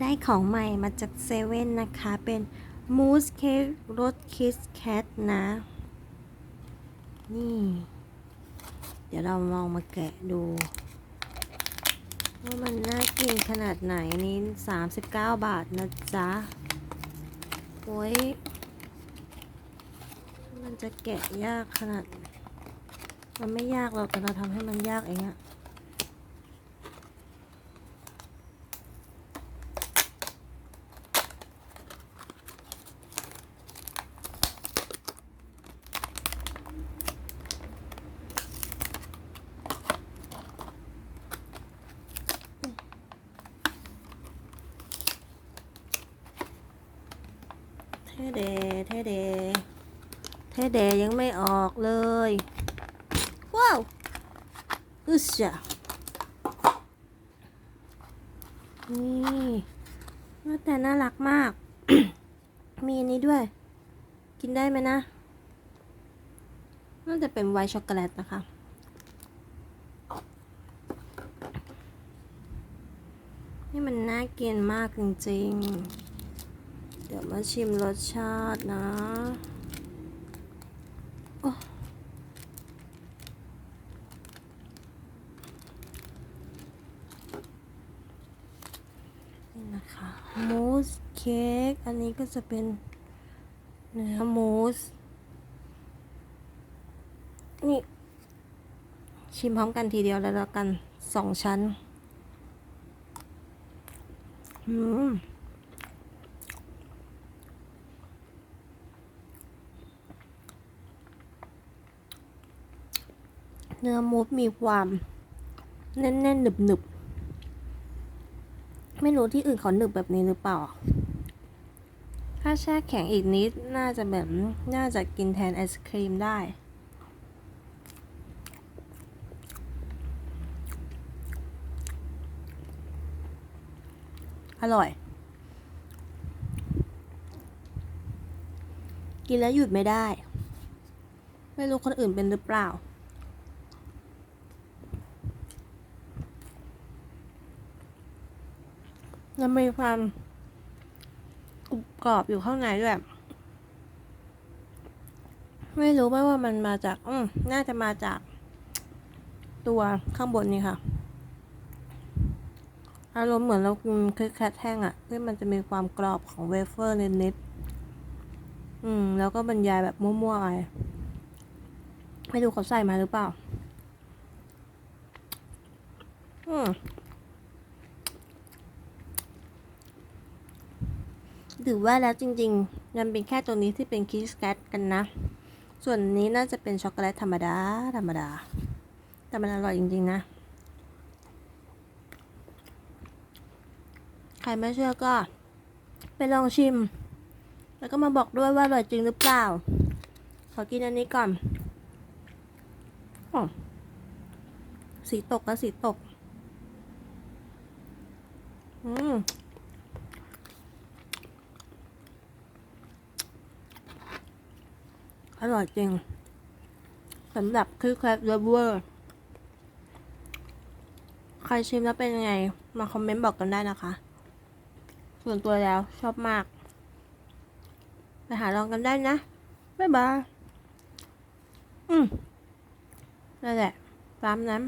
ได้ของใหม่มาจากเซเว่นนะคะ เป็นมูสเค้กรสคิสแคทนะ นี่ เดี๋ยวเราลองมาแกะดู ว่ามันน่ากินขนาดไหนนี่39 บาทนะจ๊ะ โอ้ย มันจะแกะยากขนาด มันไม่ยากหรอกแต่เราทำให้มันยากเองอะ เท่เดเท่เดเท่เดยังไม่ออกเลย ว้าวอึสจ้ะนี่ว่าแต่น่ารักมาก มีอันนี้ด้วย กินได้ไหมนะน่าจะเป็นไวท์ช็อกโกแลตนะคะนี่มันน่ากินมากจริงๆ เดี๋ยวมาชิมรสชาตินะโอ้นี่นะคะมูสเค้กอันนี้ก็จะเป็นเนื้อมูส นี่ ชิมพร้อมกันทีเดียวแล้วแล้วกันสองชั้น อืม เนื้อมูสมีความแน่นๆหนึบๆ ไม่รู้ที่อื่นเขาหนึบแบบนี้หรือเปล่า ถ้าแช่แข็งอีกนิดน่าจะแบบน่าจะกินแทนไอศครีมได้ อร่อย กินแล้วหยุดไม่ได้ ไม่รู้คนอื่นเป็นหรือเปล่า มันมีความกรุบกรอบอยู่ข้างในด้วย ไม่รู้ว่าว่ามันมาจาก อืมน่าจะมาจาก ตัวข้างบนนี่ค่ะ อารมณ์เหมือนเรากินเค้กแคทแห้งอะ่ะที่มันจะมีความกรอบของเวเฟอร์นิดๆอืม แล้วก็บรรยายแบบมั่วๆไปไม่รู้เขาใส่มาหรือเปล่า อืม หรือว่าแล้วจริงๆมันเป็นแค่ตัวนี้ที่เป็นคิสแคทกันนะ ส่วนนี้น่าจะเป็นช็อกโกแลตธรรมดา ธรรมดา แต่มันอร่อยจริงๆนะ ใครไม่เชื่อก็ ไปลองชิม แล้วก็มาบอกด้วยว่าอร่อยจริงหรือเปล่า ขอกินอันนี้ก่อนอสีตกนะสีตก อืม อร่อยจริงสำหรับคือแครบเลเวอร์ ใครชิมแล้วเป็นยังไง มาคอมเมนต์บอกกันได้นะคะ ส่วนตัวแล้วชอบมาก ไปหาลองกันได้นะ บ๊ายบาย อืมนั่นแหละตามนั้น